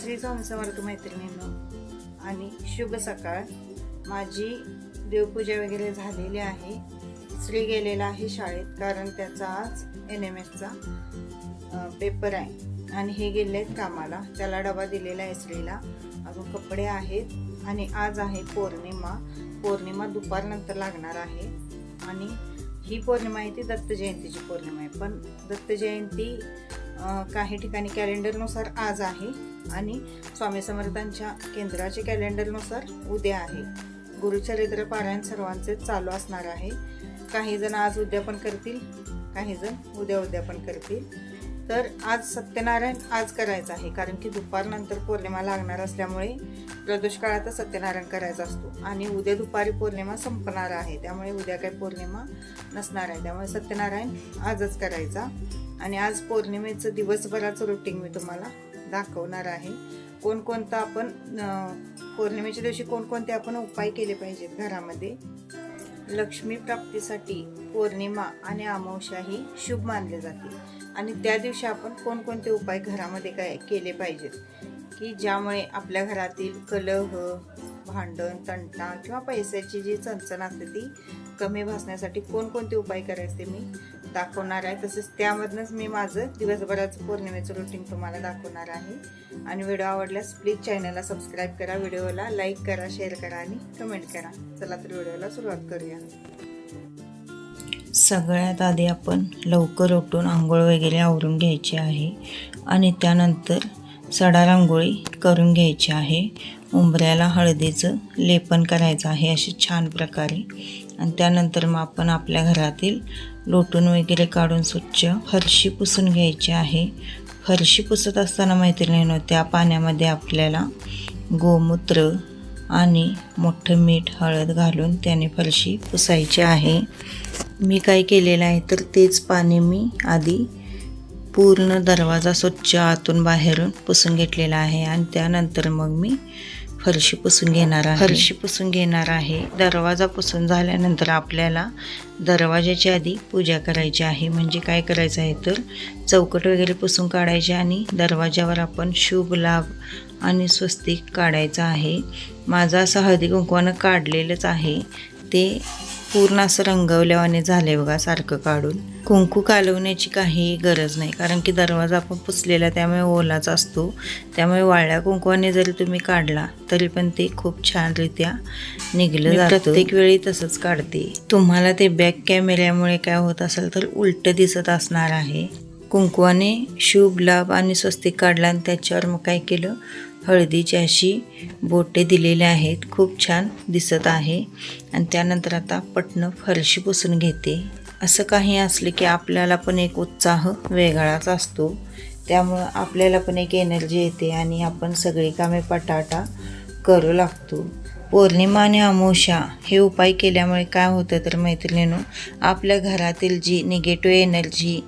श्री स्वामी समर्थ मैत्रिणींनो आणि शुभ सकाळ. माझी देवपूजा वगैरे झालेली आहे. श्री गेलेला आहे शाळेत कारण त्याचा आज एन एम एसचा पेपर आहे. आणि हे गेले आहेत कामाला. त्याला डबा दिलेला आहे श्रीला. अजून कपडे आहेत. आणि आज आहे पौर्णिमा. पौर्णिमा दुपारनंतर लागणार आहे. आणि ही पौर्णिमा आहे ती दत्त जयंतीची पौर्णिमा आहे. पण दत्त जयंती काही ठिकाणी कॅलेंडरनुसार आज आहे. आणि स्वामी समर्थांच्या केंद्राच्या कॅलेंडरनुसार उद्या आहे. गुरुचरित्र पारायण सर्वांचे चालू असणार आहे. काही जण आज उद्यापन करतील काही जण उद्या उद्यापन करतील. तर आज सत्यनारायण आज करायचं आहे कारण की दुपारनंतर पौर्णिमा लागणार असल्यामुळे प्रदोष काळातच सत्यनारायण करायचा असतो. आणि उद्या दुपारी पौर्णिमा संपणार आहे त्यामुळे उद्या काही पौर्णिमा नसणार आहे. त्यामुळे सत्यनारायण आजच करायचा. आणि आज पौर्णिमेचं दिवसभराचं रुटीन मी तुम्हाला दाखवणार आहे. कोणकोणतं आपण पौर्णिमेच्या दिवशी कोणकोणते आपण उपाय केले पाहिजेत घरामध्ये? लक्ष्मी प्राप्तीसाठी पौर्णिमा आणि अमावस्या ही शुभ मानले जाते. आणि त्या दिवशी आपण कोणकोणते उपाय घरामध्ये काय केले पाहिजेत? की ज्यामुळे आपल्या घरातील कलह भांडण तंटा किंवा पैशाची जी चणचण असते ती कमी भासण्यासाठी कोणकोणते उपाय करायचे मी? दाखवणार आहे. तसेच त्यामधनंच मी माझं दिवसभराचं पौर्णिमेचं रुटीन तुम्हाला दाखवणार आहे. आणि व्हिडिओ आवडल्यास प्लीज चॅनलला सबस्क्राईब करा. व्हिडिओला लाईक करा शेअर करा आणि कमेंट करा. चला तर व्हिडिओला सुरुवात करूया. सगळ्यात आधी आपण लवकर उठून आंघोळ वगैरे आवरून घ्यायची आहे. आणि त्यानंतर सडा रांगोळी करून घ्यायची आहे. उंबऱ्याला हळदीचं लेपन करायचं आहे असे छान प्रकारे. आणि त्यानंतर मग आपण आपल्या घरातील लोटून वगैरे काढून स्वच्छ फरशी पुसून घ्यायची आहे. फरशी पुसत असताना मैत्रिणीनं त्या पाण्यामध्ये आपल्याला गोमूत्र आणि मोठं मीठ हळद घालून त्याने फरशी पुसायची आहे. मी काय केलेलं आहे तर तेच पाणी मी आधी पूर्ण दरवाजा स्वच्छ आतून बाहेरून पुसून घेतलेला आहे आणि त्यानंतर मग मी फरशी पुसून घेणार आहे. फरशी पुसून घेणार आहे. दरवाजा पुसून झाल्यानंतर आपल्याला दरवाजाच्या आधी पूजा करायची आहे. म्हणजे काय करायचं आहे तर चौकट वगैरे पुसून काढायचे आणि दरवाजावर आपण शुभ लाभ आणि स्वस्तिक काढायचं आहे. माझा असं हळदी कुंकवानं काढलेलंच आहे. ते पूर्ण असं रंगवल्यावाने झाले बघा सारखं काढून. कुंकू कालवण्याची काही गरज नाही. कारण की दरवाजा आपण पुसलेला त्यामुळे ओलाच असतो. त्यामुळे वाळल्या कुंकवाने जरी तुम्ही काढला तरी पण ते खूप छानरित्या निघलं जातं. प्रत्येक वेळी तसंच काढते. तुम्हाला ते बॅक कॅमेऱ्यामुळे काय होत असेल तर उलट दिसत असणार आहे. कुंकवाने शुभ लाभ आणि स्वस्तिक काढला आणि त्याच्यावर मग काय केलं? हळदीची अशी बोटे दिलेले आहेत. खूप छान दिसत आहे. आणि त्यानंतर आता पटणं फरशी पुसून घेते. असं काही असलं की आपल्याला पण एक उत्साह वेगळाच असतो. त्यामुळं आपल्याला पण एक एनर्जी येते आणि आपण सगळी कामे पटाटा करू लागतो. पौर्णिमा आणि अमावस्या हे उपाय केल्यामुळे काय होतं तर मैत्रिणीनो आपल्या घरातील जी निगेटिव्ह एनर्जी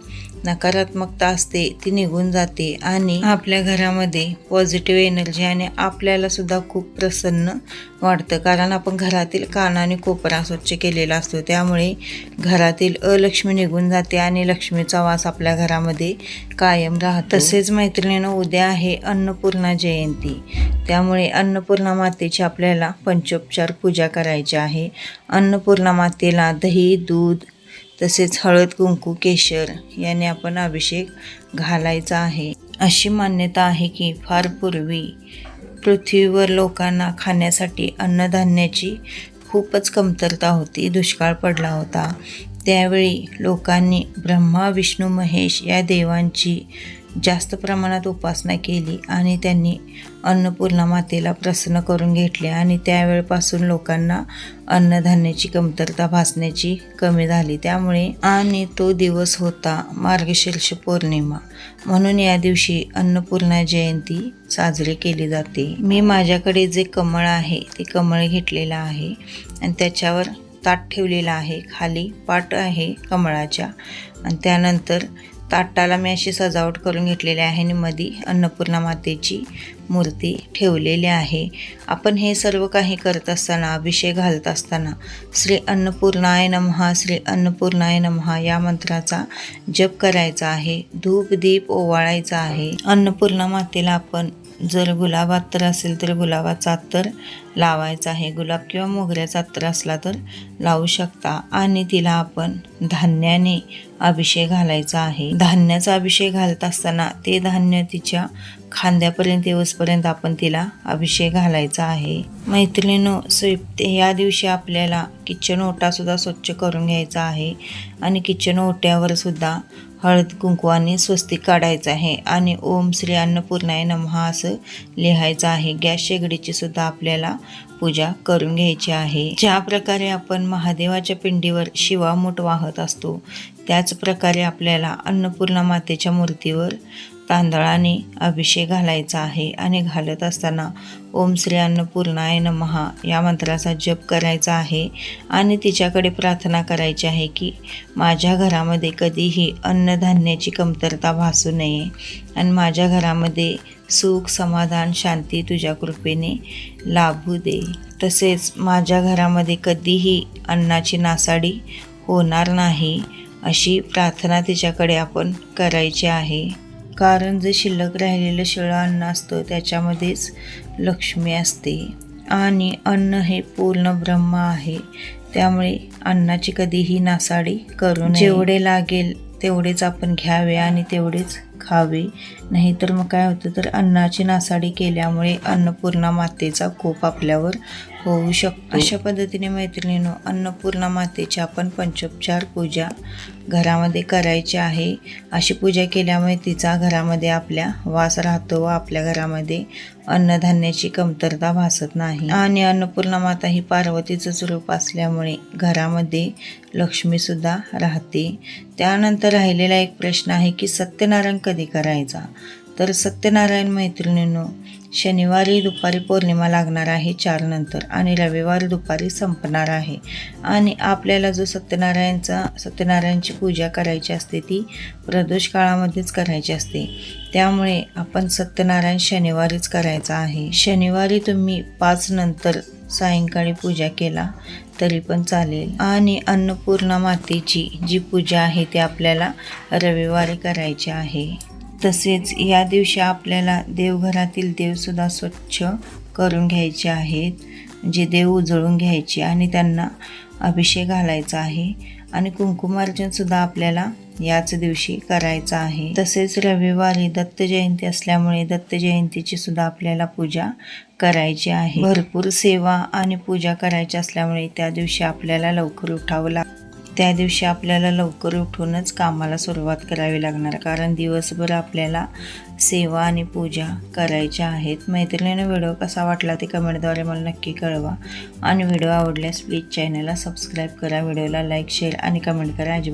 नकारात्मकता असते ती निघून जाते आणि आपल्या घरामध्ये पॉझिटिव्ह एनर्जी आणि आपल्याला सुद्धा खूप प्रसन्न वाटतं. कारण आपण घरातील कान आणि कोपरा स्वच्छ केलेला असतो. त्यामुळे घरातील अलक्ष्मी निघून जाते आणि लक्ष्मीचा वास आपल्या घरामध्ये कायम राहतो. तसेच मैत्रिणीनं उद्या आहे अन्नपूर्णा जयंती. त्यामुळे अन्नपूर्णा मातेची आपल्याला पंचोपचार पूजा करायची आहे. अन्नपूर्णा मातेला दही दूध तसेच हळद कुंकू केशर याने आपण अभिषेक घालायचा आहे. अशी मान्यता आहे की फार पूर्वी पृथ्वीवर लोकांना खाण्यासाठी अन्नधान्याची खूपच कमतरता होती दुष्काळ पडला होता. त्यावेळी लोकांनी ब्रह्मा विष्णू महेश या देवांची जास्त प्रमाणात उपासना केली आणि त्यांनी अन्नपूर्णा मातेला प्रसन्न करून घेतले आणि त्यावेळपासून लोकांना अन्नधान्याची कमतरता भासण्याची कमी झाली. त्यामुळे आणि तो दिवस होता मार्गशीर्ष पौर्णिमा. म्हणून या दिवशी अन्नपूर्णा जयंती साजरी केली जाते. मी माझ्याकडे जे कमळ आहे ते कमळ घेतलेलं आहे आणि त्याच्यावर ताट ठेवलेला आहे. खाली पाट आहे कमळाच्या आणि त्यानंतर ताटाला मी अशी सजावट करून घेतलेली आहे. आणि मध्ये अन्नपूर्णा मातेची मूर्ती ठेवलेली आहे. आपण हे सर्व काही करत असताना अभिषेक घालत असताना श्री अन्नपूर्णाय नमहा श्री अन्नपूर्णाय नमहा या मंत्राचा जप करायचा आहे. धूप दीप ओवाळायचा आहे. अन्नपूर्णा मातेला आपण जर गुलाबात तर असेल तर गुलाबाचा अत्तर लावायचा आहे. गुलाब किंवा मोगऱ्याचा अत्तर असला तर लावू शकता. आणि तिला आपण धान्याने अभिषेक घालायचा आहे. धान्याचा अभिषेक घालत असताना ते धान्य तिच्या खांद्यापर्यंत येऊसपर्यंत आपण तिला अभिषेक घालायचा आहे. मैत्रिणीनो स्वीप या दिवशी आपल्याला किचन ओटासुद्धा स्वच्छ करून घ्यायचा आहे आणि किचन ओट्यावर सुद्धा हळद कुंकवाने स्वस्तिक काढायचं आहे आणि ओम श्री अन्नपूर्णाय नमहा असं लिहायचं आहे. गॅस शेगडीची सुद्धा आपल्याला पूजा करून घ्यायची आहे. ज्या प्रकारे आपण महादेवाच्या पिंडीवर शिवामूठ वाहत असतो त्याच प्रकारे आपल्याला अन्नपूर्णा मातेच्या मूर्तीवर तांदळाने अभिषेक घालायचा आहे आणि घालत असताना ओम श्री अन्नपूर्णाय नमहा या मंत्राचा जप करायचा आहे आणि तिच्याकडे प्रार्थना करायची आहे की माझ्या घरामध्ये कधीही अन्नधान्याची कमतरता भासू नये आणि माझ्या घरामध्ये सुख समाधान शांती तुझ्या कृपेने लाभू दे. तसेच माझ्या घरामध्ये कधीही अन्नाची नासाडी होणार नाही अशी प्रार्थना तिच्याकडे आपण करायची आहे. कारण जे शिल्लक राहिलेलं शिळं अन्न असतं त्याच्यामध्येच लक्ष्मी असते. आणि अन्न हे पूर्ण ब्रह्म आहे. त्यामुळे अन्नाची कधीही नासाडी करू जेवढे लागेल तेवढेच आपण घ्यावे आणि तेवढेच खावे. नाहीतर मग काय होतं तर अन्नाची नासाडी केल्यामुळे अन्नपूर्णा मातेचा कोप आपल्यावर होऊ शकतो. अशा पद्धतीने मैत्रिणीनो अन्नपूर्णा मातेची आपण पंचोपचार पूजा घरामध्ये करायची आहे. अशी पूजा केल्यामुळे तिचा घरामध्ये आपल्या वास राहतो व आपल्या घरामध्ये अन्नधान्याची कमतरता भासत नाही. आणि अन्नपूर्णा माता ही पार्वतीचंच रूप असल्यामुळे घरामध्ये लक्ष्मीसुद्धा राहते. त्यानंतर राहिलेला एक प्रश्न आहे की सत्यनारायण कधी करायचा? तर सत्यनारायण मैत्रिणींनो शनिवारी दुपारी पौर्णिमा लागणार आहे चार नंतर. आणि रविवारी दुपारी संपणार आहे. आणि आपल्याला जो सत्यनारायणचा सत्यनारायणची पूजा करायची असते ती प्रदोष काळामध्येच करायची असते. त्यामुळे आपण सत्यनारायण शनिवारीच करायचा आहे. शनिवारी तुम्ही पाच नंतर सायंकाळी पूजा केला तरी पण चालेल. आणि अन्नपूर्णा मातेची जी पूजा आहे ती आपल्याला रविवारी करायची आहे. तसेच या दिवशी आपल्याला देवघरातील देवसुद्धा स्वच्छ करून घ्यायचे आहेत जे देव उजळून घ्यायचे आणि त्यांना अभिषेक घालायचा आहे आणि कुंकुमार्जनसुद्धा आपल्याला याच दिवशी करायचं आहे. तसेच रविवारी दत्त जयंती असल्यामुळे दत्त जयंतीची सुद्धा आपल्याला पूजा करायची आहे. भरपूर सेवा आणि पूजा करायची असल्यामुळे त्या दिवशी आपल्याला लवकर उठावं लागतं. त्या दिवशी आपल्याला लवकर उठूनच कामाला सुरुवात करावी लागणार. कारण दिवसभर आपल्याला सेवा आणि पूजा करायच्या आहेत. मैत्रिणीने व्हिडिओ कसा वाटला ते कमेंटद्वारे मला नक्की कळवा. आणि व्हिडिओ आवडल्यास प्लीज चॅनलला सबस्क्राईब करा व्हिडिओला लाईक शेअर आणि कमेंट करा. अजिबात